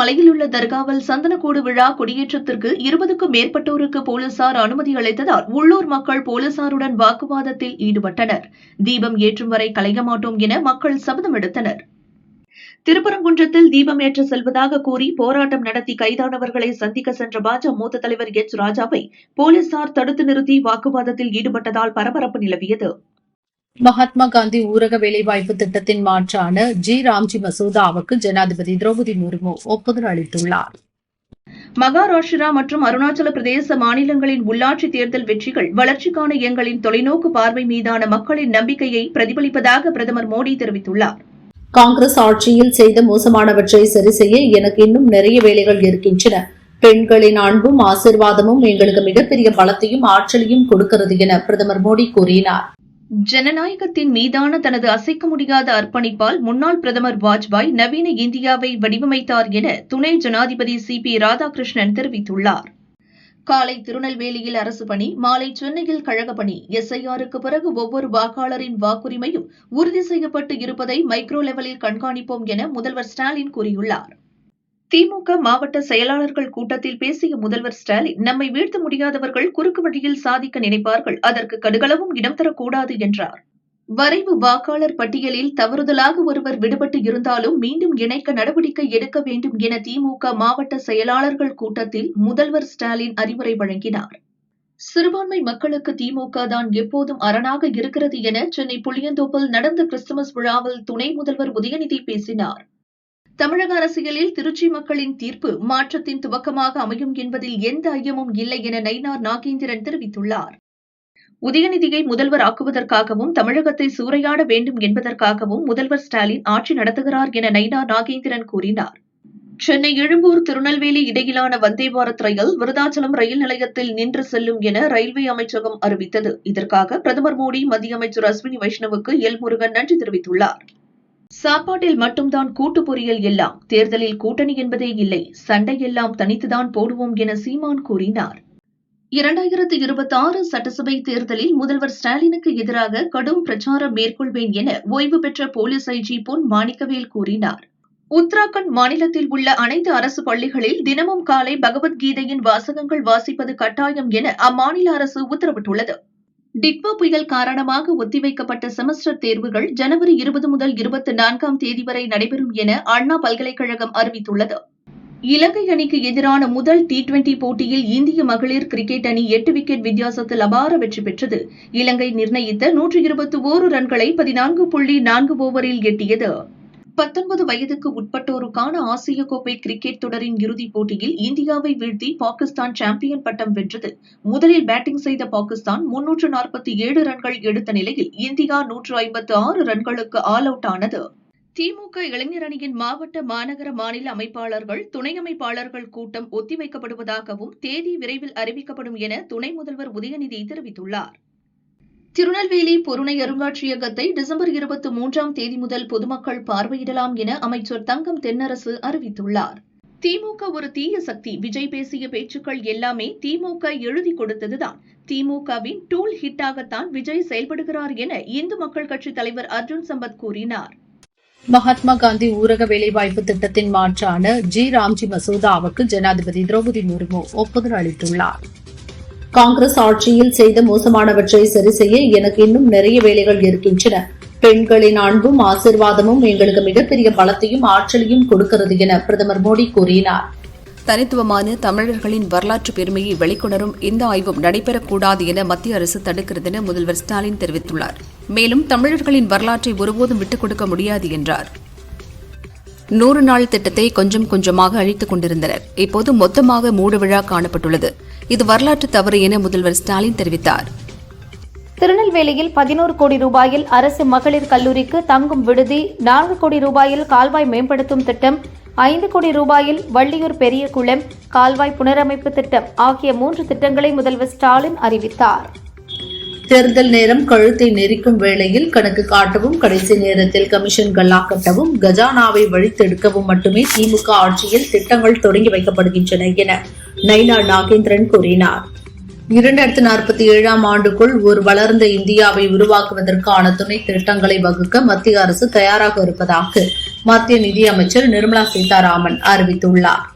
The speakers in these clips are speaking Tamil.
மலையில் உள்ள தர்காவில் சந்தனக்கூடு விழா கொடியேற்றத்திற்கு இருபதுக்கும் மேற்பட்டோருக்கு போலீசார் அனுமதி அளித்ததால் உள்ளூர் மக்கள் போலீசாருடன் வாக்குவாதத்தில் ஈடுபட்டனர். தீபம் ஏற்றும் வரை கலைய மாட்டோம் என மக்கள் சபதம் எடுத்தனர். திருப்பரங்குன்றத்தில் தீபம் ஏற்ற செல்வதாக கூறி போராட்டம் நடத்தி கைதானவர்களை சந்திக்க சென்ற பாஜக மூத்த தலைவர் எச். ராஜாவை போலீசார் தடுத்து நிறுத்தி வாக்குவாதத்தில் ஈடுபட்டதால் பரபரப்பு நிலவியது. மகாத்மா காந்தி ஊரக வேலைவாய்ப்பு திட்டத்தின் மாற்றான ஜி. ராம்ஜி மசோதாவுக்கு ஜனாதிபதி திரௌபதி முர்மு ஒப்புதல் அளித்துள்ளார். மகாராஷ்டிரா மற்றும் அருணாச்சல பிரதேச மாநிலங்களின் உள்ளாட்சி தேர்தல் வெற்றிகள் வளர்ச்சிக்கான எங்களின் தொலைநோக்கு பார்வை மீதான மக்களின் நம்பிக்கையை பிரதிபலிப்பதாக பிரதமர் மோடி தெரிவித்துள்ளார். காங்கிரஸ் ஆட்சியில் செய்த மோசமானவற்றை சரி செய்ய எனக்கு இன்னும் நிறைய வேலைகள் இருக்கின்றன. பெண்களின் அன்பும் ஆசிர்வாதமும் எங்களுக்கு மிகப்பெரிய பலத்தையும் ஆற்றலையும் கொடுக்கிறது என பிரதமர் மோடி கூறினார். ஜனநாயகத்தின் மீதான தனது அசைக்க முடியாத அர்ப்பணிப்பால் முன்னாள் பிரதமர் வாஜ்பாய் நவீன இந்தியாவை வடிவமைத்தார் என துணை ஜனாதிபதி சி பி ராதாகிருஷ்ணன் தெரிவித்துள்ளார். காலை திருநெல்வேலியில் அரசு பணி மாலை சென்னையில் கழக பணி. எஸ்ஐஆருக்கு பிறகு ஒவ்வொரு வாக்காளரின் வாக்குரிமையும் உறுதி செய்யப்பட்டு இருப்பதை மைக்ரோ லெவலில் கண்காணிப்போம் என முதல்வர் ஸ்டாலின் கூறியுள்ளார். திமுக மாவட்ட செயலாளர்கள் கூட்டத்தில் பேசிய முதல்வர் ஸ்டாலின் நம்மை வீழ்த்த முடியாதவர்கள் குறுக்கு வழியில் சாதிக்க நினைப்பார்கள். அதற்கு கடுகளவும் இடம் தரக்கூடாது என்றார். வரைவு வாக்காளர் பட்டியலில் தவறுதலாக ஒருவர் விடுபட்டு இருந்தாலும் மீண்டும் இணைக்க நடவடிக்கை எடுக்க வேண்டும் என திமுக மாவட்ட செயலாளர்கள் கூட்டத்தில் முதல்வர் ஸ்டாலின் அறிவுரை வழங்கினார். சிறுபான்மை மக்களுக்கு திமுக தான் எப்போதும் அரணாக இருக்கிறது என சென்னை புளியந்தோப்பில் நடந்த கிறிஸ்துமஸ் விழாவில் துணை முதல்வர் உதயநிதி பேசினார். தமிழக அரசியலில் திருச்சி மக்களின் தீர்ப்பு மாற்றத்தின் துவக்கமாக அமையும் என்பதில் எந்த ஐயமும் இல்லை என நயினார் நாகேந்திரன் தெரிவித்துள்ளார். உதயநிதியை முதல்வர் ஆக்குவதற்காகவும் தமிழகத்தை சூறையாட வேண்டும் என்பதற்காகவும் முதல்வர் ஸ்டாலின் ஆட்சி நடத்துகிறார் என நயினார் நாகேந்திரன் கூறினார். சென்னை எழும்பூர் திருநெல்வேலி இடையிலான வந்தே பாரத் ரயில் விருதாச்சலம் ரயில் நிலையத்தில் நின்று செல்லும் என ரயில்வே அமைச்சகம் அறிவித்தது. இதற்காக பிரதமர் மோடி மத்திய அமைச்சர் அஸ்வினி வைஷ்ணவுக்கு எல் முருகன் நன்றி தெரிவித்துள்ளார். சாப்பாட்டில் மட்டும்தான் கூட்டு பொரியல் எல்லாம். தேர்தலில் கூட்டணி என்பதே இல்லை. சண்டை எல்லாம் தனித்துதான் போடுவோம் என சீமான் கூறினார். இரண்டாயிரத்து இருபத்தி ஆறு சட்டசபை தேர்தலில் முதல்வர் ஸ்டாலினுக்கு எதிராக கடும் பிரச்சாரம் மேற்கொள்வேன் என ஓய்வு பெற்ற போலீஸ் ஐஜி பொன் மாணிக்கவேல் கூறினார். உத்தராகண்ட் மாநிலத்தில் உள்ள அனைத்து அரசு பள்ளிகளில் தினமும் காலை பகவத்கீதையின் வாசகங்கள் வாசிப்பது கட்டாயம் என அம்மாநில அரசு உத்தரவிட்டுள்ளது. டிட்வா புயல் காரணமாக ஒத்திவைக்கப்பட்ட செமஸ்டர் தேர்வுகள் ஜனவரி இருபது முதல் இருபத்தி நான்காம் தேதி வரை நடைபெறும் என அண்ணா பல்கலைக்கழகம் அறிவித்துள்ளது. இலங்கை அணிக்கு எதிரான முதல் டி டுவெண்டி போட்டியில் இந்திய மகளிர் கிரிக்கெட் அணி எட்டு விக்கெட் வித்தியாசத்தில் அபார வெற்றி பெற்றது. இலங்கை நிர்ணயித்த நூற்று இருபத்தி ஓரு ரன்களை பதினான்கு புள்ளி நான்கு ஓவரில் எட்டியது. பத்தொன்பது வயதுக்கு உட்பட்டோருக்கான ஆசிய கோப்பை கிரிக்கெட் தொடரின் இறுதிப் போட்டியில் இந்தியாவை வீழ்த்தி பாகிஸ்தான் சாம்பியன் பட்டம் வென்றது. முதலில் பேட்டிங் செய்த பாகிஸ்தான் முன்னூற்று நாற்பத்தி ஏழு ரன்கள் எடுத்த நிலையில் இந்தியா நூற்று ஐம்பத்து ஆறு ரன்களுக்கு ஆல் அவுட் ஆனது. திமுக இளைஞர் அணியின் மாவட்ட மாநகர மாநில அமைப்பாளர்கள் துணை அமைப்பாளர்கள் கூட்டம் ஒத்திவைக்கப்படுவதாகவும் தேதி விரைவில் அறிவிக்கப்படும் என துணை முதல்வர் உதயநிதி தெரிவித்துள்ளார். திருநெல்வேலி பொருணை அருங்காட்சியகத்தை டிசம்பர் இருபத்தி மூன்றாம் தேதி முதல் பொதுமக்கள் பார்வையிடலாம் என அமைச்சர் தங்கம் தென்னரசு அறிவித்துள்ளார். திமுக ஒரு தீய சக்தி. விஜய் பேசிய பேச்சுக்கள் எல்லாமே திமுக எழுதி கொடுத்ததுதான். திமுகவின் டூல் ஹிட்டாகத்தான் விஜய் செயல்படுகிறார் என இந்து மக்கள் கட்சி தலைவர் அர்ஜுன் சம்பத் கூறினார். மகாத்மா காந்தி ஊரக வேலைவாய்ப்பு திட்டத்தின் மாற்றான ஜி. ராம்ஜி மசோதாவுக்கு ஜனாதிபதி திரௌபதி முர்மு ஒப்புதல் அளித்துள்ளார். காங்கிரஸ் ஆட்சியில் செய்த மோசமானவற்றை சரி செய்ய எனக்கு இன்னும் நிறைய வேலைகள் இருக்கின்றன. பெண்களின் அன்பும் ஆசிர்வாதமும் எங்களுக்கு மிகப்பெரிய பலத்தையும் ஆற்றலையும் கொடுக்கிறது என பிரதமர் மோடி கூறினார். தனித்துவமான தமிழர்களின் வரலாற்று பெருமையை வெளிக்கொணரும் இந்த ஆய்வும் நடைபெறக்கூடாது என மத்திய அரசு தடுக்கிறது என முதல்வர் ஸ்டாலின் தெரிவித்துள்ளார். மேலும் தமிழர்களின் வரலாற்றை ஒருபோதும் விட்டுக் கொடுக்க முடியாது என்றார். நூறு நாள் திட்டத்தை கொஞ்சம் கொஞ்சமாக அழித்துக் கொண்டிருந்தனர். இப்போது மொத்தமாக மூடு விழா காணப்பட்டுள்ளது. இது வரலாற்று தவறு என முதல்வர் ஸ்டாலின் தெரிவித்தார். திருநெல்வேலியில் பதினோரு கோடி ரூபாயில் அரசு மகளிர் கல்லூரிக்கு தங்கும் விடுதி நான்கு கோடி ரூபாயில் கால்வாய் மேம்படுத்தும் திட்டம் ஐந்து கோடி ரூபாயில் வள்ளியூர் பெரிய குளம் கால்வாய் புனரமைப்பு திட்டம் ஆகிய மூன்று திட்டங்களை முதல்வர் ஸ்டாலின் அறிவித்தார். தேர்தல் நேரம் கழுத்தை நெரிக்கும் வேளையில் கணக்கு காட்டவும் கடைசி நேரத்தில் கமிஷன்கள் ஆக்கட்டவும் கஜானாவை வழித்தெடுக்கவும் மட்டுமே திமுக ஆட்சியில் திட்டங்கள் தொடங்கி வைக்கப்படுகின்றன என நைனா நாகேந்திரன் கூறினார். இரண்டாயிரத்தி நாற்பத்தி ஏழாம் ஆண்டுக்குள் ஒரு வளர்ந்த இந்தியாவை உருவாக்குவதற்கான துணை திட்டங்களை வகுக்க மத்திய அரசு தயாராக இருப்பதாக மத்திய நிதியமைச்சர் நிர்மலா சீதாராமன் அறிவித்துள்ளார்.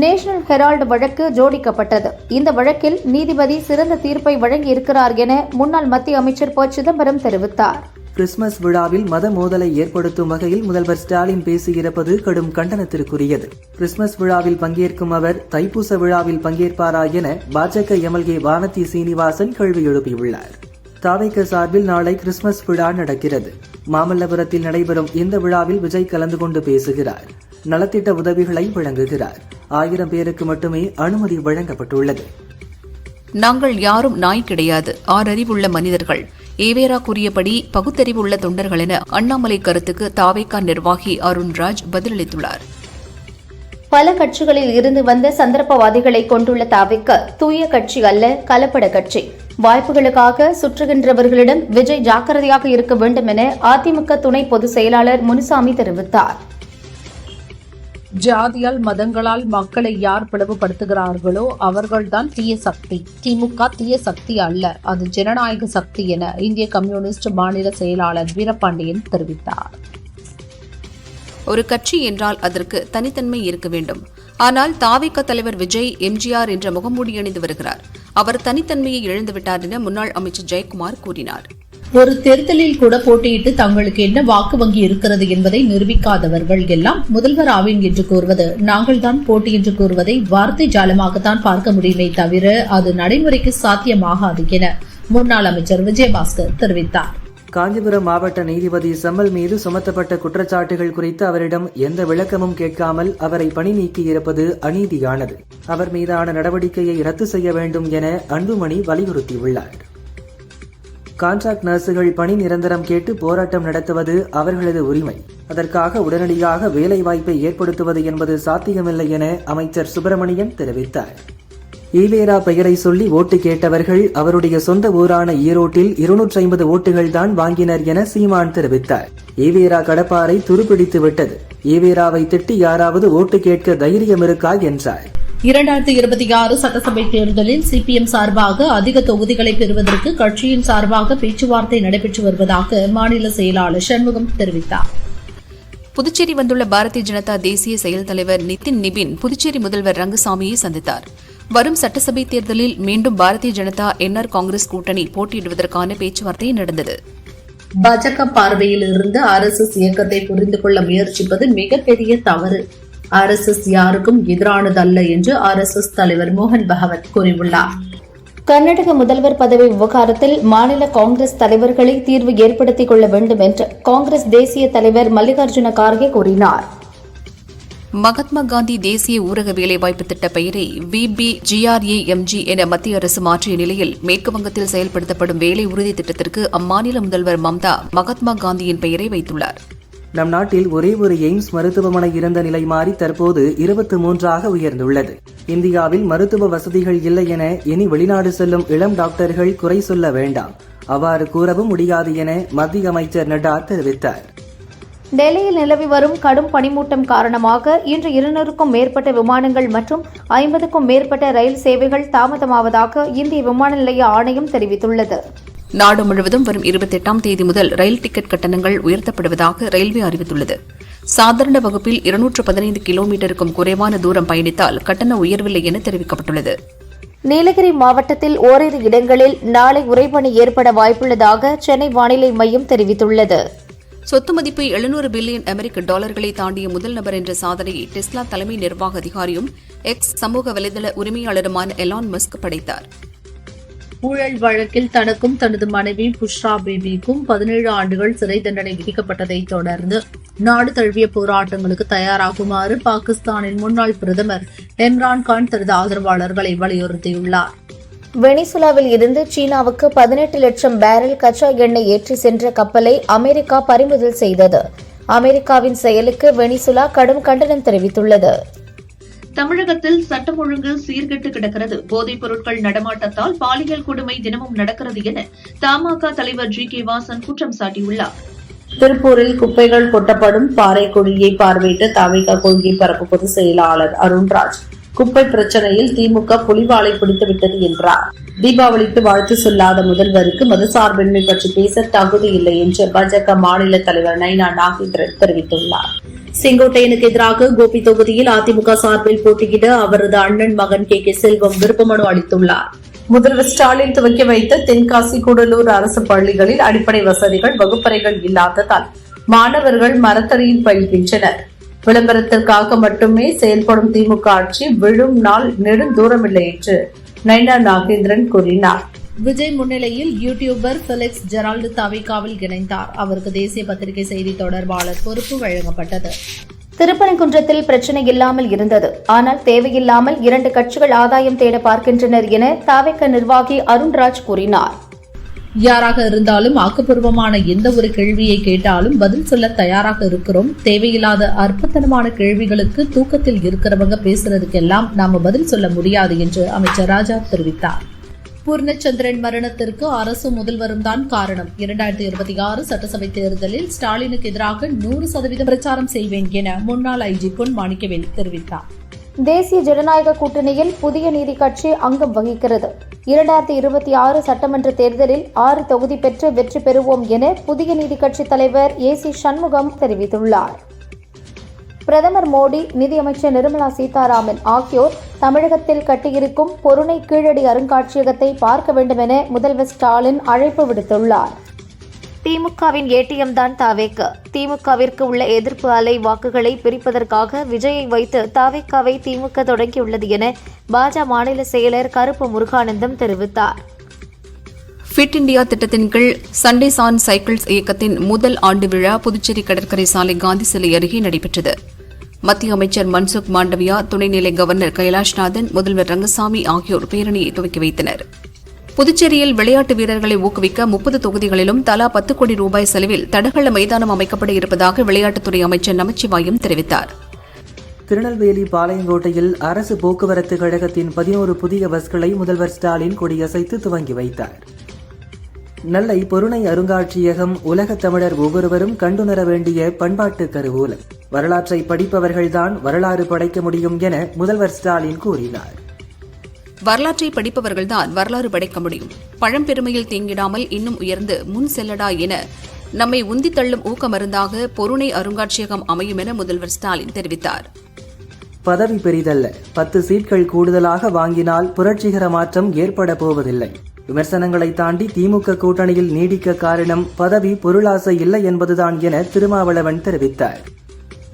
நேஷனல் ஹெரால்டு வழக்கு ஜோடிக்கப்பட்டது. இந்த வழக்கில் நீதிபதி சிறந்த தீர்ப்பை வழங்கியிருக்கிறார் என முன்னாள் மத்திய அமைச்சர் ப. சிதம்பரம் தெரிவித்தார். கிறிஸ்துமஸ் விழாவில் மத மோதலை ஏற்படுத்தும் வகையில் முதல்வர் ஸ்டாலின் பேசியிருப்பது கடும் கண்டனத்திற்குரியது. கிறிஸ்துமஸ் விழாவில் பங்கேற்கும் அவர் தைப்பூச விழாவில் பங்கேற்பாரா என பாஜக எம்எல்ஏ வானதி சீனிவாசன் கேள்வி எழுப்பியுள்ளார். தாவைக்க சார்பில் நாளை கிறிஸ்துமஸ் விழா நடக்கிறது. மாமல்லபுரத்தில் நடைபெறும் இந்த விழாவில் விஜய் கலந்து கொண்டு பேசுகிறார். நலத்திட்ட உதவிகளை வழங்குகிறார். ஆயிரம் பேருக்கு மட்டுமே அனுமதி வழங்கப்பட்டுள்ளது. நாங்கள் யாரும் நாய் கிடையாது ஆறறிவுள்ள மனிதர்கள். ஏவேரா கூறியபடி பகுத்தறிவுள்ள தொண்டர்கள் என அண்ணாமலை கருத்துக்கு தாவேகா நிர்வாகி அருண்ராஜ் பதிலளித்துள்ளார். பல கட்சிகளில் இருந்து வந்த சந்தர்ப்பவாதிகளை கொண்டுள்ள தாவிக்க தூய கட்சி அல்ல கலப்பட கட்சி. வாய்ப்புகளுக்காக சுற்றுகின்றவர்களிடம் விஜய் ஜாக்கிரதையாக இருக்க வேண்டும் என அதிமுக துணை பொதுச் செயலாளர் முனுசாமி தெரிவித்தார். ஜாதியால் மதங்களால் மக்களை யார் பிளவுபடுத்துகிறார்களோ அவர்கள்தான் தீய சக்தி. திமுக தீய சக்தி அல்ல. அது ஜனநாயக சக்தி என இந்திய கம்யூனிஸ்ட் மாநில செயலாளர் வீரபாண்டியன் தெரிவித்தார். ஒரு கட்சி என்றால் அதற்கு தனித்தன்மை இருக்க வேண்டும். ஆனால் தாவிக தலைவர் விஜய் எம்ஜிஆர் என்ற முகமூடி அணிந்து வருகிறார். அவர் தனித்தன்மையை இழந்துவிட்டார் என முன்னாள் அமைச்சர் ஜெயக்குமார் கூறினார். ஒரு தேர்தலில் கூட போட்டியிட்டு தங்களுக்கு என்ன வாக்கு வங்கி இருக்கிறது என்பதை நிரூபிக்காதவர்கள் எல்லாம் முதல்வர் ஆவேன் என்று கூறுவது நாங்கள்தான் போட்டி என்று கூறுவதை வார்த்தை ஜாலமாகத்தான் பார்க்க முடியுமே தவிர அது நடைமுறைக்கு சாத்தியமாகாது என முன்னாள் அமைச்சர் விஜயபாஸ்கர் தெரிவித்தார். காஞ்சிபுரம் மாவட்ட நீதிபதி செம்மல் மீது சுமத்தப்பட்ட குற்றச்சாட்டுகள் குறித்து அவரிடம் எந்த விளக்கமும் கேட்காமல் அவரை பணி நீக்கியிருப்பது அநீதியானது. அவர் மீதான நடவடிக்கையை ரத்து செய்ய வேண்டும் என அன்புமணி வலியுறுத்தியுள்ளார். கான்ட்ராக்ட் நர்சுகள் பணி நிரந்தரம் கேட்டு போராட்டம் நடத்துவது அவர்களது உரிமை. அதற்காக உடனடியாக வேலைவாய்ப்பை ஏற்படுத்துவது என்பது சாத்தியமில்லை என அமைச்சர் சுப்பிரமணியன் தெரிவித்தார். ஈவேரா பெயரை சொல்லி ஓட்டு கேட்டவர்கள் அவருடைய சொந்த ஊரான ஈரோட்டில் இருநூற்றி ஐம்பது ஓட்டுகள் தான் வாங்கினர் என சீமான் தெரிவித்தார். ஈவேரா கடப்பாரை துருப்பிடித்து விட்டது. ஈவேராவை திட்டி யாராவது ஓட்டு கேட்க தைரியம் இருக்கா என்றார். இரண்டாயிரத்தி இருபத்தி ஆறு சட்டசபை தேர்தலில் சிபிஎம் சார்பாக அதிக தொகுதிகளை பெறுவதற்கு கட்சியின் சார்பாக பேச்சுவார்த்தை நடைபெற்று வருவதாக மாநில செயலாளர் சண்முகம் தெரிவித்தார். புதுச்சேரி வந்துள்ள பாரதிய ஜனதா தேசிய செயல் தலைவர் நிதின் நிபின் புதுச்சேரி முதல்வர் ரங்கசாமியை சந்தித்தார். வரும் சட்டசபை தேர்தலில் மீண்டும் பாரதிய ஜனதா என்ஆர் காங்கிரஸ் கூட்டணி போட்டியிடுவதற்கான பேச்சுவார்த்தை நடந்தது. பாஜக பார்வையில் இருந்து ஆர்எஸ்எஸ் இயக்கத்தை புரிந்து கொள்ள முயற்சிப்பது மிகப்பெரிய தவறு. ஆர்எஸ்எஸ் யாருக்கும் எதிரானதல்ல என்று ஆர்எஸ்எஸ் தலைவர் மோகன் பகவத் கூறியுள்ளார். கர்நாடக முதல்வர் பதவி விவகாரத்தில் மாநில காங்கிரஸ் தலைவர்களை தீர்வு ஏற்படுத்திக் கொள்ள வேண்டும் என்று காங்கிரஸ் தேசிய தலைவர் மல்லிகார்ஜுன கார்கே கூறினார். மகாத்மா காந்தி தேசிய ஊரக வேலைவாய்ப்பு திட்ட பெயரை விபி ஜிஆர்ஏஎம்ஜி என மத்திய அரசு மாற்றிய நிலையில் மேற்குவங்கத்தில் செயல்படுத்தப்படும் வேலை உறுதி திட்டத்திற்கு அம்மாநில முதல்வர் மம்தா மகாத்மா காந்தியின் பெயரை வைத்துள்ளார். நம் நாட்டில் ஒரே ஒரு எய்ம்ஸ் மருத்துவமனை இருந்த நிலை மாறி தற்போது இருபத்தி மூன்றாக உயர்ந்துள்ளது. இந்தியாவில் மருத்துவ வசதிகள் இல்லை என இனி வெளிநாடு செல்லும் இளம் டாக்டர்கள் குறை சொல்ல வேண்டாம். அவ்வாறு கூறவும் முடியாது என மத்திய அமைச்சர் நட்டா தெரிவித்தார். டெல்லியில் நிலவி வரும் கடும் பனிமூட்டம் காரணமாக இன்று இருநூறுக்கும் மேற்பட்ட விமானங்கள் மற்றும் ஐம்பதுக்கும் மேற்பட்ட ரயில் சேவைகள் தாமதமாவதாக இந்திய விமான நிலைய ஆணையம் தெரிவித்துள்ளது. நாடு முழுவதும் வரும் இருபத்தெட்டாம் தேதி முதல் ரயில் டிக்கெட் கட்டணங்கள் உயர்த்தப்படுவதாக ரயில்வே அறிவித்துள்ளது. சாதாரண வகுப்பில் இருநூற்று பதினைந்து கிலோமீட்டருக்கும் குறைவான தூரம் பயணித்தால் கட்டண உயர்வில்லை என தெரிவிக்கப்பட்டுள்ளது. நீலகிரி மாவட்டத்தில் ஓரிரு இடங்களில் நாளை உறைபனி ஏற்பட வாய்ப்புள்ளதாக சென்னை வானிலை மையம் தெரிவித்துள்ளது. சொத்து மதிப்பு எழுநூறு பில்லியன் அமெரிக்க டாலர்களை தாண்டிய முதல் நபர் என்ற சாதனையை டெஸ்லா தலைமை நிர்வாக அதிகாரியும் எக்ஸ் சமூக வலைதள உரிமையாளருமான எலான் மஸ்க் படைத்தார். ஊழல் வழக்கில் தனக்கும் தனது மனைவி புஷ்ரா பேபிக்கும் பதினேழு ஆண்டுகள் சிறை தண்டனை விதிக்கப்பட்டதை தொடர்ந்து நாடு தழுவிய போராட்டங்களுக்கு தயாராகுமாறு பாகிஸ்தானின் முன்னாள் பிரதமர் இம்ரான்கான் தனது ஆதரவாளர்களை வலியுறுத்தியுள்ளார். வெனிசுலாவில் இருந்து சீனாவுக்கு பதினெட்டு லட்சம் பேரல் கச்சா எண்ணெய் ஏற்றி சென்ற கப்பலை அமெரிக்கா பறிமுதல் செய்தது. அமெரிக்காவின் செயலுக்கு வெனிசுலா கடும் கண்டனம் தெரிவித்துள்ளது. தமிழகத்தில் சட்டம் ஒழுங்கு சீர்கெட்டு கிடக்கிறது. போதைப் பொருட்கள் நடமாட்டத்தால் பாலியல் கொடுமை தினமும் நடக்கிறது என தமாக தலைவர் ஜி கே வாசன் குற்றம் சாட்டியுள்ளார். திருப்பூரில் குப்பைகள் கொட்டப்படும் பாறைக்குழியை பார்வையிட்ட தவிக கொள்கை பரப்பு பொதுச் செயலாளர் அருண்ராஜ். குப்பை பிரச்சனையில் திமுக புலிவாலை பிடித்துவிட்டது என்றார். தீபாவளிக்கு வாழ்த்து சொல்லாத முதல்வருக்கு மதசார்பின்மை பற்றி பேச தகுதி இல்லை என்று பாஜக மாநில தலைவர் நைனா நாகேந்திரன் தெரிவித்துள்ளார். செங்கோட்டையனுக்கு எதிராக கோபி தொகுதியில் அதிமுக சார்பில் போட்டியிட அவரது அண்ணன் மகன் கே கே செல்வம் விருப்பமனு அளித்துள்ளார். முதல்வர் ஸ்டாலின் துவக்கி வைத்த தென்காசி கூடலூர் அரசு பள்ளிகளில் அடிப்படை வசதிகள் வகுப்பறைகள் இல்லாததால் மாணவர்கள் மரத்தடியில் பயில்கின்றனர். விளம்பரத்திற்காக மட்டுமே செயல்படும் திமுக ஆட்சி விழும் நாள் நெடுந்தூரமில்லை என்று நைனா நாகேந்திரன் கூறினார். விஜய் முன்னிலையில் யூடியூபர் பெலிக்ஸ் ஜெரால்டு தவிகாவில் இணைந்தார். அவருக்கு தேசிய பத்திரிகை செய்தி தொடர்பாளர் பொறுப்பு வழங்கப்பட்டது. திருப்பரங்குன்றத்தில் பிரச்சனை இல்லாமல் இருந்தது. ஆனால் தேவையில்லாமல் இரண்டு கட்சிகள் ஆதாயம் தேட பார்க்கின்றனர் என தாவேக்க நிர்வாகி அருண்ராஜ் கூறினார். யாராக இருந்தாலும் ஆக்கப்பூர்வமான எந்த ஒரு கேள்வியை கேட்டாலும் பதில் சொல்ல தயாராக இருக்கிறோம். தேவையில்லாத அற்பத்தனமான கேள்விகளுக்கு தூக்கத்தில் இருக்கிறவங்க பேசுறதுக்கெல்லாம் நாம பதில் சொல்ல முடியாது என்று அமைச்சர் ராஜா தெரிவித்தார். பூர்ணச்சந்திரன் மரணத்திற்கு அரசு முதல்வரும் தான் காரணம். இரண்டாயிரத்தி இருபத்தி ஆறு சட்டசபை தேர்தலில் ஸ்டாலினுக்கு எதிராக நூறு சதவீதம் பிரச்சாரம் செய்வேன் என முன்னாள் ஐஜி பொன் மாணிக்கவேல் தெரிவித்தார். தேசிய ஜனநாயக கூட்டணியில் புதிய நீதி கட்சி அங்கம் வகிக்கிறது. இரண்டாயிரத்தி இருபத்தி ஆறு சட்டமன்ற தேர்தலில் ஆறு தொகுதி பெற்று வெற்றி பெறுவோம் என புதிய நீதி கட்சி தலைவர் ஏ சி சண்முகம் தெரிவித்துள்ளார். பிரதமர் மோடி நிதியமைச்சர் நிர்மலா சீதாராமன் ஆகியோர் தமிழகத்தில் கட்டியிருக்கும் பொருணை கீழடி அருங்காட்சியகத்தை பார்க்க வேண்டும் என முதல்வர் ஸ்டாலின் அழைப்பு விடுத்துள்ளார். திமுகவின் ஏடிஎம் தான் தாவேக்க. திமுகவிற்கு உள்ள எதிர்ப்பு அலை வாக்குகளை பிரிப்பதற்காக விஜயை வைத்து தாவேக்காவை திமுக தொடங்கியுள்ளது என பாஜக மாநில செயலர் கருப்பு முருகானந்தம் தெரிவித்தார். ஃபிட் இந்தியா திட்டத்தின் கீழ் சண்டே சான் சைக்கிள்ஸ் இயக்கத்தின் முதல் ஆண்டு விழா புதுச்சேரி கடற்கரை சாலை காந்தி சிலை அருகே நடைபெற்றது. மத்திய அமைச்சர் மன்சுக் மாண்டவியா துணைநிலை கவர்னர் கைலாஷ்நாதன் முதல்வர் ரங்கசாமி ஆகியோர் பேரணியை துவக்கி வைத்தனர். புதுச்சேரியில் விளையாட்டு வீரர்களை ஊக்குவிக்க முப்பது தொகுதிகளிலும் தலா பத்து கோடி ரூபாய் செலவில் தடகள மைதானம் அமைக்கப்பட இருப்பதாக விளையாட்டுத்துறை அமைச்சர் நமச்சிவாயம் தெரிவித்தார். திருநெல்வேலி பாளையங்கோட்டையில் அரசு போக்குவரத்து கழகத்தின் பதினோரு புதிய பஸ்களை முதல்வர் ஸ்டாலின் கொடியசைத்து துவங்கி வைத்தார். நெல்லை பொருணை அருங்காட்சியகம் உலகத் தமிழர் ஒவ்வொருவரும் கண்டுணர வேண்டிய பண்பாட்டு கருவூலம். வரலாற்றை படிப்பவர்கள்தான் வரலாறு படைக்க முடியும் என முதல்வர் ஸ்டாலின் கூறினார். வரலாற்றை படிப்பவர்கள்தான் வரலாறு படைக்க முடியும். பழம்பெருமையில் தேங்கிடாமல் இன்னும் உயர்ந்து முன் செல்லடா என நம்மை உந்தித் தள்ளும் பொருணை அருங்காட்சியகம் அமையும் என முதல்வர் ஸ்டாலின் தெரிவித்தார். பதவி பெரிதல்ல. பத்து சீட்கள் கூடுதலாக வாங்கினால் புரட்சிகர மாற்றம் ஏற்பட போவதில்லை. விமர்சனங்களை தாண்டி திமுக கூட்டணியில் நீடிக்க காரணம் பதவி பொருளாசை இல்லை என்பதுதான் என திருமாவளவன் தெரிவித்தார்.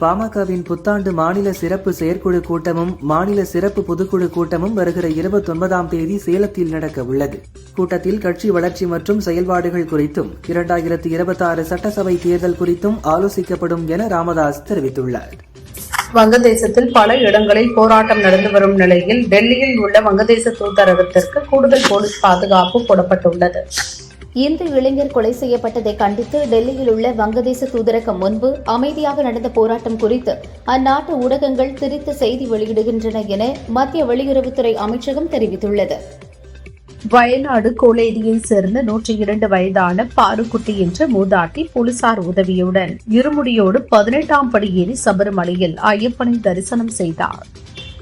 பாமகவின் புத்தாண்டு மாநில சிறப்பு செயற்குழு கூட்டமும் மாநில சிறப்பு பொதுக்குழு கூட்டமும் வருகிற இருபத்தொன்பதாம் தேதி சேலத்தில் நடக்க உள்ளது. கூட்டத்தில் கட்சி வளர்ச்சி மற்றும் செயல்பாடுகள் குறித்தும் இரண்டாயிரத்தி இருபத்தி ஆறு சட்டசபை தேர்தல் குறித்தும் ஆலோசிக்கப்படும் என ராமதாஸ் தெரிவித்துள்ளார். வங்கதேசத்தில் பல இடங்களில் போராட்டம் நடந்து வரும் நிலையில் டெல்லியில் உள்ள வங்கதேச தூதரகத்திற்கு கூடுதல் போலீஸ் பாதுகாப்பு போடப்பட்டுள்ளது. இந்து இளைஞர் கொலை செய்யப்பட்டதை கண்டித்து டெல்லியில் உள்ள வங்கதேச தூதரகம் முன்பு அமைதியாக நடந்த போராட்டம் குறித்து அந்நாட்டு ஊடகங்கள் திரித்து செய்தி வெளியிடுகின்றன என மத்திய வெளியுறவுத்துறை அமைச்சகம் தெரிவித்துள்ளது. வயநாடு கோலேரியைச் சேர்ந்த நூற்றி இரண்டு வயதான பாருக்குட்டி என்ற மூதாட்டி போலீசார் உதவியுடன் இருமுடியோடு பதினெட்டாம் படி ஏறி சபரிமலையில் ஐயப்பனை தரிசனம் செய்தார்.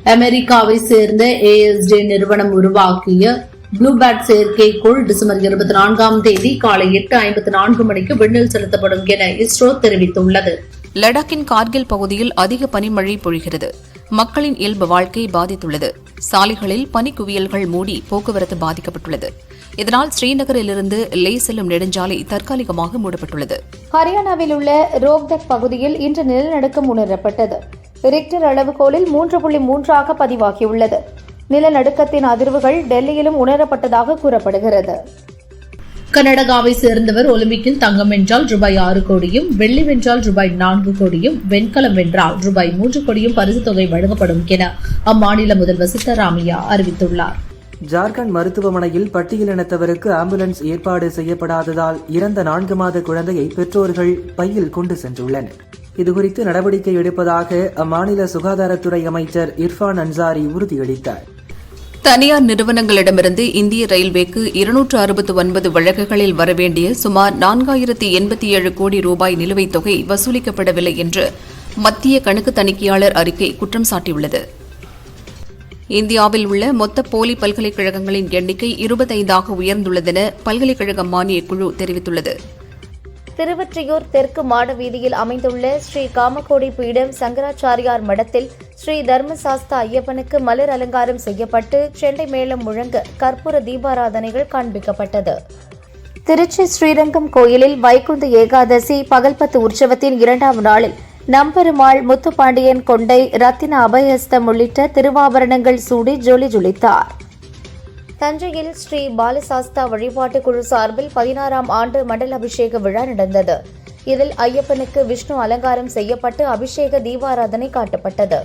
அமெரிக்காவை சேர்ந்த ஏஎஸ்டி நிறுவனம் உருவாக்கிய ப்ளூபேட் செயற்கைக்கோள் டிசம்பர் இருபத்தி நான்காம் தேதி காலை எட்டு ஐம்பத்தி நான்கு மணிக்கு விண்ணில் செலுத்தப்படும் என இஸ்ரோ தெரிவித்துள்ளது. லடாக்கின் கார்கில் பகுதியில் அதிக பனிமழை பொழிகிறது. மக்களின் இயல்பு வாழ்க்கை பாதித்துள்ளது. சாலைகளில் பனிக்குவியல்கள் மூடி போக்குவரத்து பாதிக்கப்பட்டுள்ளது. இதனால் ஸ்ரீநகரிலிருந்து லே செல்லும் நெடுஞ்சாலை தற்காலிகமாக மூடப்பட்டுள்ளது. ஹரியானாவில் உள்ள ரோக்தக் பகுதியில் இன்று நிலநடுக்கம் உணரப்பட்டது. ரிக்டர் அளவுகோலில் மூன்று புள்ளி மூன்றாக பதிவாகியுள்ளது. நிலநடுக்கத்தின் அதிர்வுகள் டெல்லியிலும் உணரப்பட்டதாக கூறப்படுகிறது. கர்நாடகாவை சேர்ந்தவர் ஒலிம்பிக்கில் தங்கம் வென்றால் ரூபாய் ஆறு கோடியும் வெள்ளி வென்றால் ரூபாய் நான்கு கோடியும் வெண்கலம் வென்றால் ரூபாய் மூன்று கோடியும் பரிசுத் தொகை வழங்கப்படும் என அம்மாநில முதல்வர் சித்தராமையா அறிவித்துள்ளார். ஜார்க்கண்ட் மருத்துவமனையில் பட்டியலினத்தவருக்கு ஆம்புலன்ஸ் ஏற்பாடு செய்யப்படாததால் இறந்த நான்கு மாத குழந்தையை பெற்றோர்கள் பையில் கொண்டு சென்றுள்ளனர். இதுகுறித்து நடவடிக்கை எடுப்பதாக அம்மாநில சுகாதாரத்துறை அமைச்சர் இர்ஃபான் அன்சாரி உறுதியளித்தார். தனியார் நிறுவனங்களிடமிருந்து இந்திய ரயில்வேக்கு இருநூற்று அறுபத்து ஒன்பது வழக்குகளில் வரவேண்டிய சுமார் நான்காயிரத்தி எண்பத்தி ஏழு கோடி ரூபாய் நிலுவைத் தொகை வசூலிக்கப்படவில்லை என்று மத்திய கணக்கு தணிக்கையாளர் அறிக்கை குற்றம் சாட்டியுள்ளது. இந்தியாவில் உள்ள மொத்த போலி பல்கலைக்கழகங்களின் எண்ணிக்கை இருபத்தைந்தாக உயர்ந்துள்ளதென பல்கலைக்கழக மானியக் குழு தெரிவித்துள்ளது. திருவற்றியூர் தெற்கு மாட வீதியில் அமைந்துள்ள ஸ்ரீ காமகோடி பீடம் சங்கராச்சாரியார் மடத்தில் ஸ்ரீ தர்மசாஸ்தா ஐயப்பனுக்கு மலர் அலங்காரம் செய்யப்பட்டு செண்டை மேளம் முழங்க கற்பூர தீபாராதனைகள் காண்பிக்கப்பட்டது. திருச்சி ஸ்ரீரங்கம் கோயிலில் வைகுந்த ஏகாதசி பகல்பத்து உற்சவத்தின் இரண்டாம் நாளில் நம்பெருமாள் முத்துப்பாண்டியன் கொண்டை ரத்தின அபயஸ்தம் உள்ளிட்ட திருவாபரணங்கள் சூடி ஜொலி ஜொலித்தார். தஞ்சையில் ஸ்ரீ பாலசாஸ்தா வழிபாட்டு குழு சார்பில் பதினாறாம் ஆண்டு மண்டல அபிஷேக விழா நடந்தது. இதில் ஐயப்பனுக்கு விஷ்ணு அலங்காரம் செய்யப்பட்டு அபிஷேக தீபாராதனை காட்டப்பட்டது.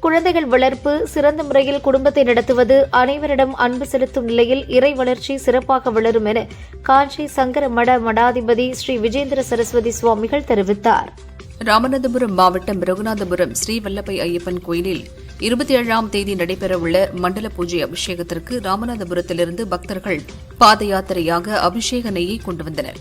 குழந்தைகள் வளர்ப்பு சிறந்த முறையில் குடும்பத்தை நடத்துவது அனைவரிடம் அன்பு செலுத்தும் நிலையில் இறை வளர்ச்சி சிறப்பாக வளரும் என காஞ்சி சங்கர மட மடாதிபதி ஸ்ரீ விஜேந்திர சரஸ்வதி சுவாமிகள் தெரிவித்தார். ராமநாதபுரம் மாவட்டம் ரகுநாதபுரம் ஸ்ரீ வல்லபை ஐயப்பன் கோயிலில் இருபத்தி ஏழாம் தேதி நடைபெறவுள்ள மண்டல பூஜை அபிஷேகத்திற்கு ராமநாதபுரத்திலிருந்து பக்தர்கள் பாத யாத்திரையாக அபிஷேக நெய்யை கொண்டு வந்தனர்.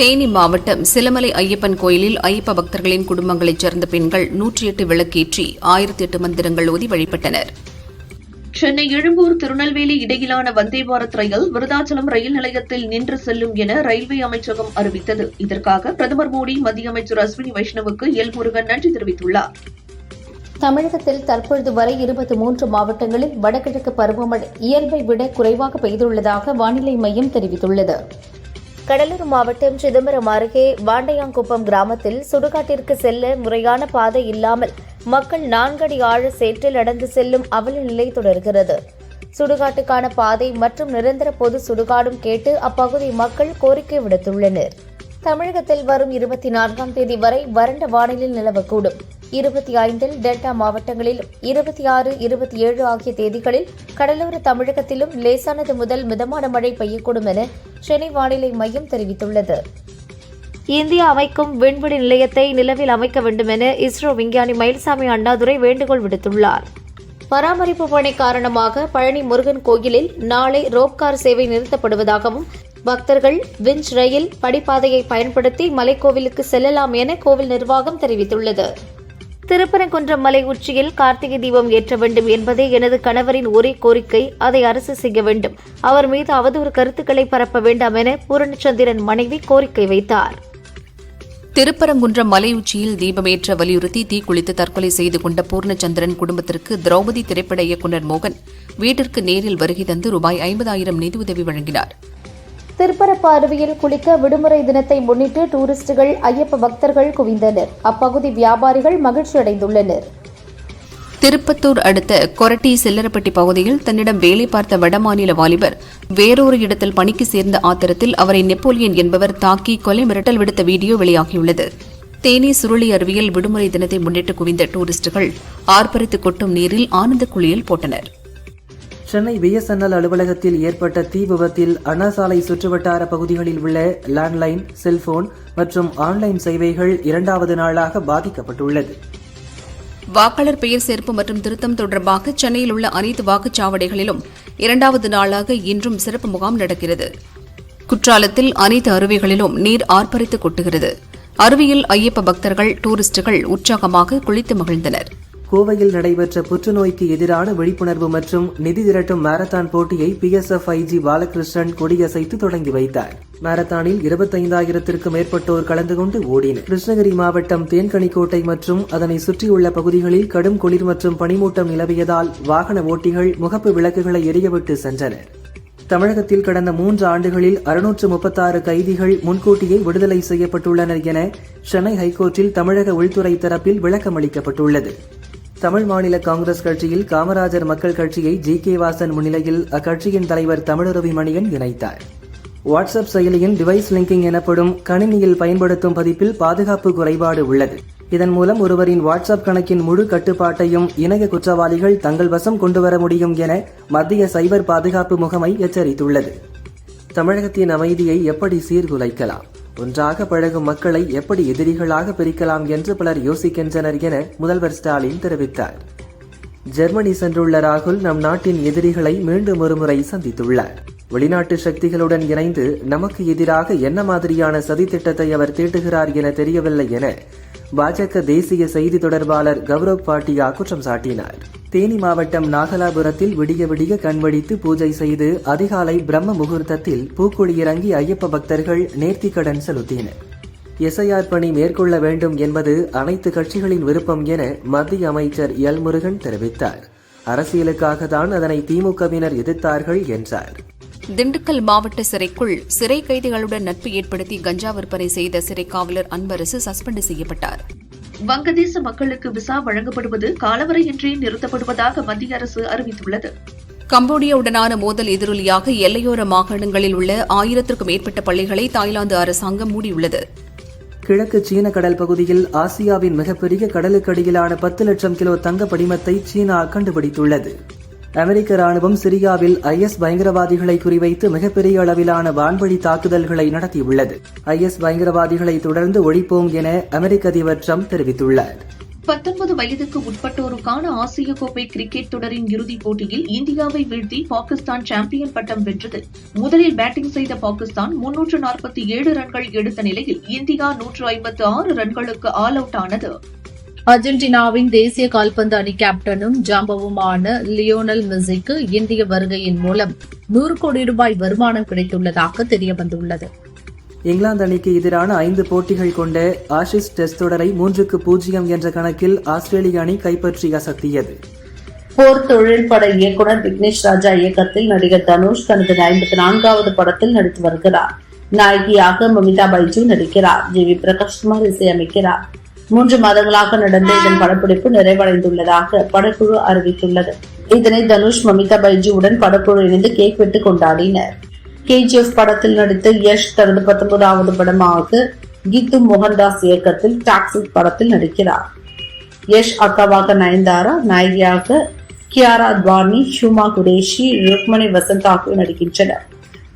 தேனி மாவட்டம் சிலமலை ஐயப்பன் கோயிலில் ஐயப்ப பக்தர்களின் குடும்பங்களைச் சேர்ந்த பெண்கள் நூற்றி எட்டு விளக்கேற்றி ஆயிரத்தி எட்டு மந்திரங்கள் ஓதி வழிபட்டனர். சென்னை எழும்பூர் திருநெல்வேலி இடையிலான வந்தே பாரத் ரயில் விருதாச்சலம் ரயில் நிலையத்தில் நின்று செல்லும் என ரயில்வே அமைச்சகம் அறிவித்தது. இதற்காக பிரதமர் மோடி மத்திய அமைச்சர் அஸ்வினி வைஷ்ணவுக்கு எல் முருகன் நன்றி தெரிவித்துள்ளார். தமிழகத்தில் தற்பொழுது வரை இருபத்தி மூன்று மாவட்டங்களில் வடகிழக்கு பருவமழை இயல்பை விட குறைவாக பெய்துள்ளதாக வானிலை மையம் தெரிவித்துள்ளது. கடலூர் மாவட்டம் சிதம்பரம் அருகே வாண்டையாங்குப்பம் கிராமத்தில் சுடுகாட்டிற்கு செல்ல முறையான பாதை இல்லாமல் மக்கள் நான்கடி ஆழ சேற்றில் நடந்து செல்லும் அவல நிலை தொடர்கிறது. சுடுகாட்டுக்கான பாதை மற்றும் நிரந்தர பொது சுடுகாடும் கேட்டு அப்பகுதி மக்கள் கோரிக்கை விடுத்துள்ளனர். தமிழகத்தில் வரும் இருபத்தி நான்காம் தேதி வரை வறண்ட வானிலை நிலவக்கூடும். இருபத்தி ஐந்தில் டெல்டா மாவட்டங்களிலும் இருபத்தி ஆறு இருபத்தி ஏழு ஆகிய தேதிகளில் கடலோர தமிழகத்திலும் லேசானது முதல் மிதமான மழை பெய்யக்கூடும் என சென்னை வானிலை மையம் தெரிவித்துள்ளது. இந்தியா அமைக்கும் விண்வெளி நிலையத்தை நிலவில் அமைக்க வேண்டும் என இஸ்ரோ விஞ்ஞானி மயில்சாமி அண்ணாதுரை வேண்டுகோள் விடுத்துள்ளார். பராமரிப்பு பணி காரணமாக பழனி முருகன் கோயிலில் நாளை ரோப்கார் சேவை நிறுத்தப்படுவதாகவும் பக்தர்கள் விஞ்ச் ரயில் படிப்பாதையை பயன்படுத்தி மலைக்கோவிலுக்கு செல்லலாம் என கோவில் நிர்வாகம் தெரிவித்துள்ளது. திருப்பரங்குன்றம் மலை உச்சியில் கார்த்திகை தீபம் ஏற்ற வேண்டும் என்பதே எனது கணவரின் ஒரே கோரிக்கை. அதை அரசு செய்ய வேண்டும். அவர் மீது அவதூறு கருத்துக்களை பரப்ப வேண்டாம் என பூரணச்சந்திரன் மனைவி கோரிக்கை வைத்தார். திருப்பரங்குன்றம் மலை உச்சியில் தீபமேற்ற வலியுறுத்தி தீக்குளித்து தற்கொலை செய்து கொண்ட பூர்ணச்சந்திரன் குடும்பத்திற்கு திரௌபதி திரைப்பட இயக்குநர் மோகன் வீட்டிற்கு நேரில் வருகை தந்து ரூபாய் ஐம்பதாயிரம் நிதியுதவி வழங்கினார். திருப்பரப்பார்வையில் குளிக்க விடுமுறை தினத்தை முன்னிட்டு டூரிஸ்டுகள் ஐயப்ப பக்தர்கள் குவிந்தனர். அப்பகுதி வியாபாரிகள் மகிழ்ச்சி அடைந்துள்ளனர். திருப்பத்தூர் அடுத்த கொரட்டி செல்லரப்பட்டி பகுதியில் தன்னிடம் வேலை பார்த்த வடமாநில வாலிபர் வேறொரு இடத்தில் பணிக்கு சேர்ந்த ஆத்திரத்தில் அவரை நெப்போலியன் என்பவர் தாக்கி கொலை மிரட்டல் விடுத்த வீடியோ வெளியாகியுள்ளது. தேனி சுருளி அருவியில் விடுமுறை தினத்தை முன்னிட்டு குவிந்த டூரிஸ்டுகள் ஆர்ப்பரித்து கொட்டும் நீரில் ஆனந்த குளியல் போட்டனர். சென்னை பிஎஸ்என்எல் அலுவலகத்தில் ஏற்பட்ட தீ விபத்தில் அண்ணா சாலை சுற்றுவட்டார பகுதிகளில் உள்ள லேண்ட்லைன் செல்போன் மற்றும் ஆன்லைன் சேவைகள் இரண்டாவது நாளாக பாதிக்கப்பட்டுள்ளது. வாக்காளர் பெயர் சேர்ப்பு மற்றும் திருத்தம் தொடர்பாக சென்னையில் உள்ள அனைத்து வாக்குச்சாவடிகளிலும் இரண்டாவது நாளாக இன்றும் சிறப்பு முகாம் நடக்கிறது. குற்றாலத்தில் அனைத்து அருவிகளிலும் நீர் ஆர்ப்பரித்து கொட்டுகிறது. அருவியில் ஐயப்ப பக்தர்கள் டூரிஸ்டுகள் உற்சாகமாக குளித்து மகிழ்ந்தனர். கோவையில் நடைபெற்ற புற்றுநோய்க்கு எதிரான விழிப்புணர்வு மற்றும் நிதி திரட்டும் மாரத்தான் போட்டியை பிஎஸ்எஃப் ஐஜி பாலகிருஷ்ணன் கொடியசைத்து தொடங்கி வைத்தார். மாரத்தானில் இருபத்தைந்தாயிரத்திற்கும் மேற்பட்டோர் கலந்து கொண்டு ஓடினர். கிருஷ்ணகிரி மாவட்டம் தேன்கனிக்கோட்டை மற்றும் அதனை சுற்றியுள்ள பகுதிகளில் கடும் குளிர் மற்றும் பனிமூட்டம் நிலவியதால் வாகன ஓட்டிகள் முகப்பு விளக்குகளை எரியவிட்டு சென்றனர். தமிழகத்தில் கடந்த மூன்று ஆண்டுகளில் அறுநூற்று முப்பத்தாறு கைதிகள் முன்கூட்டியே விடுதலை செய்யப்பட்டுள்ளனர் என சென்னை ஹைகோர்ட்டில் தமிழக உள்துறை தரப்பில் விளக்கம் அளிக்கப்பட்டுள்ளது தமிழ் மாநில காங்கிரஸ் கட்சியில் காமராஜர் மக்கள் கட்சியை ஜி கே வாசன் முன்னிலையில் அக்கட்சியின் தலைவர் தமிழரவி மணியன் இணைத்தார். வாட்ஸ்அப் செயலியின் டிவைஸ் லிங்கிங் எனப்படும் கணினியில் பயன்படுத்தும் பதிப்பில் பாதுகாப்பு குறைபாடு உள்ளது. இதன் மூலம் ஒருவரின் வாட்ஸ்அப் கணக்கின் முழு கட்டுப்பாட்டையும் இணைய குற்றவாளிகள் தங்கள் வசம் கொண்டுவர முடியும் என மத்திய சைபர் பாதுகாப்பு முகமை எச்சரித்துள்ளது. தமிழகத்தின் அமைதியை எப்படி சீர்குலைக்கலாம்? ஒன்றாக பழகும் மக்களை எப்படி எதிரிகளாக பிரிக்கலாம் என்று பலர் யோசிக்கின்றனர் என முதல்வர் ஸ்டாலின் தெரிவித்தார். ஜெர்மனி சென்றுள்ள ராகுல் நம் நாட்டின் எதிரிகளை மீண்டும் ஒருமுறை சந்தித்துள்ளார். வெளிநாட்டு சக்திகளுடன் இணைந்து நமக்கு எதிராக என்ன மாதிரியான சதித்திட்டத்தை அவர் தீட்டுகிறார் என தெரியவில்லை என பாஜக தேசிய செய்தி தொடர்பாளர் கௌரவ் பாட்டியா குற்றம் சாட்டினார். தேனி மாவட்டம் நாகலாபுரத்தில் விடிய விடிய கண்வடித்து பூஜை செய்து அதிகாலை பிரம்ம முகூர்த்தத்தில் பூக்குழி இறங்கி ஐயப்ப பக்தர்கள் நேர்த்திக்கடன் செலுத்தினர். எஸ்ஐஆர் பணி மேற்கொள்ள வேண்டும் என்பது அனைத்து கட்சிகளின் விருப்பம் என மத்திய அமைச்சர் எல் முருகன் தெரிவித்தார். அரசியலுக்காக தான் அதனை திமுகவினர் எதிர்த்தார்கள் என்றார். திண்டுக்கல் மாவட்ட சிறைக்குள் சிறை கைதிகளுடன் நட்பு ஏற்படுத்தி கஞ்சா விற்பனை செய்த சிறை காவலர் அன்பரசு சஸ்பெண்ட் செய்யப்பட்டார். வங்கதேச மக்களுக்கு விசா வழங்கப்படுவது காலவரையின்றி நிறுத்தப்படுவதாக மத்திய அரசு அறிவித்துள்ளது. கம்போடியாவுடனான மோதல் எதிரொலியாக எல்லையோர மாகாணங்களில் உள்ள ஆயிரத்திற்கும் மேற்பட்ட பள்ளிகளை தாய்லாந்து அரசாங்கம் மூடியுள்ளது. கிழக்கு சீன கடல் பகுதியில் ஆசியாவின் மிகப்பெரிய கடலுக்கடியிலான பத்து லட்சம் கிலோ தங்க படிமத்தை சீனா கண்டுபிடித்துள்ளது. அமெரிக்க ராணுவம் சிரியாவில் ஐஎஸ் பயங்கரவாதிகளை குறிவைத்து மிகப்பெரிய அளவிலான வான்வழி தாக்குதல்களை நடத்தியுள்ளது. ஐஎஸ் பயங்கரவாதிகளை தொடர்ந்து ஒழிப்போம் என அமெரிக்க அதிபர் ட்ரம்ப் தெரிவித்துள்ளார். பத்தொன்பது வயதுக்கு உட்பட்டோருக்கான ஆசிய கோப்பை கிரிக்கெட் தொடரின் இறுதிப் போட்டியில் இந்தியாவை வீழ்த்தி பாகிஸ்தான் சாம்பியன் பட்டம் வென்றது. முதலில் பேட்டிங் செய்த பாகிஸ்தான் முன்னூற்று நாற்பத்தி ஏழு ரன்கள் எடுத்த நிலையில் இந்தியா நூற்று ஐம்பத்து ஆறு ரன்களுக்கு ஆல் அவுட் ஆனது. அர்ஜென்டினாவின் தேசிய கால்பந்து அணி கேப்டனும் ஜாம்பவுமான லியோனல் மெஸ்ஸிக்கு இந்திய வருகையின் மூலம் நூறு கோடி ரூபாய் வருமானம் கிடைத்துள்ளதாக தெரியவந்துள்ளது. இங்கிலாந்து அணிக்கு எதிரான ஐந்து போட்டிகள் கொண்ட ஆஷிஸ் டெஸ்ட் தொடரை மூன்றுக்கு பூஜ்ஜியம் என்ற கணக்கில் ஆஸ்திரேலிய அணி கைப்பற்றி அசத்தியது. போர் தொழில் பட இயக்குனர் விக்னேஷ் ராஜா இயக்கத்தில் நடிகர் தனுஷ் தனது ஐம்பத்தி நான்காவது படத்தில் நடித்து வருகிறார். நாயகியாக மமிதா பைஜு நடிக்கிறார். ஜி வி பிரகாஷ்குமார் இசையமைக்கிறார். மூன்று மாதங்களாக நடந்த இதன் படப்பிடிப்பு நிறைவடைந்துள்ளதாக படக்குழு அறிவித்துள்ளது. இதனை தனுஷ் மமிதா பைஜியுடன் படக்குழு இணைந்து கேக் வெட்டு கொண்டாடினர். கேஜிஎஃப் படத்தில் நடித்த யஷ் தனது பத்தொன்பதாவது படமாக கீத்து மோகன்தாஸ் இயக்கத்தில் டாக்ஸி படத்தில் நடிக்கிறார். யஷ் அக்காவாக நயன்தாரா நாயகியாக கியாரா துவானி ஷுமா குரேஷி ருக்மணி வசந்த் ஆகியோர் நடிக்கின்றனர்.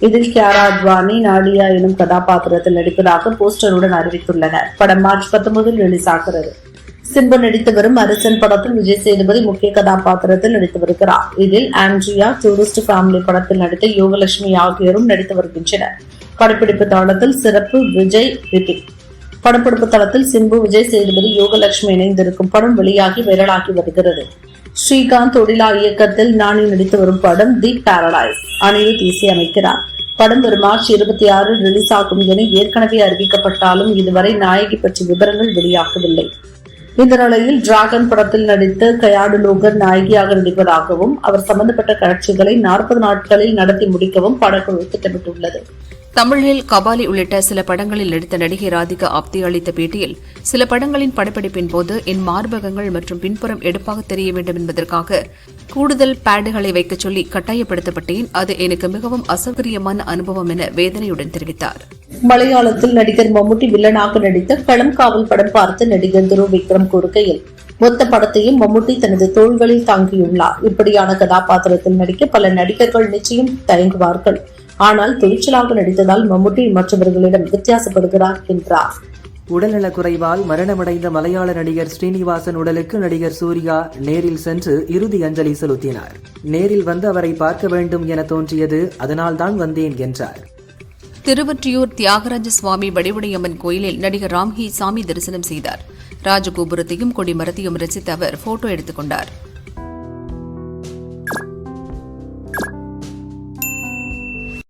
இதில் கியாரா அத்வானி நாடியா எனும் கதாபாத்திரத்தில் நடிப்பதாக போஸ்டருடன் அறிவித்துள்ளனர். படம் மார்ச் பத்தொன்பதில் ரிலீஸ் ஆகிறது. சிம்பு நடித்து வரும் அரசன் படத்தில் விஜய் சேதுபதி முக்கிய கதாபாத்திரத்தில் நடித்து வருகிறார். இதில் ஆண்ட்ரியா டூரிஸ்ட் ஃபேமிலி படத்தில் நடித்த யோகலட்சுமி ஆகியோரும் நடித்து வருகின்றனர். படப்பிடிப்பு தளத்தில் சிறப்பு விஜய் ரித்திக் படப்பிடிப்பு தளத்தில் சிம்பு விஜய் சேதுபதி யோகலட்சுமி இணைந்திருக்கும் படம் வெளியாகி வைரலாகி வருகிறது. ஸ்ரீகாந்த் தொழிலா இயக்கத்தில் நானி நடித்து வரும் படம் தி பாரடைஸ் அனிருத் இசையமைக்கிறார் படம் வரும் மார்ச் இருபத்தி ஆறு ரிலீஸ் ஆகும் என ஏற்கனவே அறிவிக்கப்பட்டாலும் இதுவரை நாயகி பற்றி விவரங்கள் வெளியாகவில்லை. இந்த நிலையில் டிராகன் படத்தில் நடித்து கயாடு லோகர் நாயகியாக நடிப்பதாகவும் அவர் சம்பந்தப்பட்ட காட்சிகளை நாற்பது நாட்களில் நடத்தி முடிக்கவும் படக்குழு திட்டமிட்டுள்ளது தமிழில் கபாலி உள்ளிட்ட சில படங்களில் நடித்த நடிகை ராதிகா ஆப்தி அளித்த பேட்டியில் சில படங்களின் படப்பிடிப்பின் போது என் மார்பகங்கள் மற்றும் பின்புறம் எடுப்பாக தெரிய வேண்டும் என்பதற்காக கூடுதல் பேடுகளை வைக்கச் சொல்லி கட்டாயப்படுத்தப்பட்டேன். அது எனக்கு மிகவும் அசௌகரியமான அனுபவம் என வேதனையுடன் தெரிவித்தார். மலையாளத்தில் நடிகர் மம்முட்டி வில்லனாக நடித்த களம் காவல் படம் பார்த்து நடிகர் துரு விக்ரம் கூறுகையில் மொத்த படத்தையும் மம்முட்டி தனது தோள்களில் தாங்கியுள்ளார். இப்படியான கதாபாத்திரத்தில் நடிக்க பல நடிகர்கள் நிச்சயம் தயங்குவார்கள். ஆனால் துணிச்சலாக நடித்ததால் மம்முட்டி மற்றவர்களிடம் வித்தியாசப்படுகிறார் என்றார். உடல்நலக்குறைவால் மரணமடைந்த மலையாள நடிகர் ஸ்ரீனிவாசன் உடலுக்கு நடிகர் சூர்யா நேரில் சென்று இறுதி அஞ்சலி செலுத்தினார். நேரில் வந்து அவரை பார்க்க வேண்டும் என தோன்றியது அதனால்தான் வந்தேன் என்றார். திருவொற்றியூர் தியாகராஜ சுவாமி வடிவுடையம்மன் கோயிலில் நடிகர் ராம்ஹி சாமி தரிசனம் செய்தார். ராஜகோபுரத்தையும் கொடிமரத்தையும் ரசித்த அவர் போட்டோ எடுத்துக் கொண்டார்.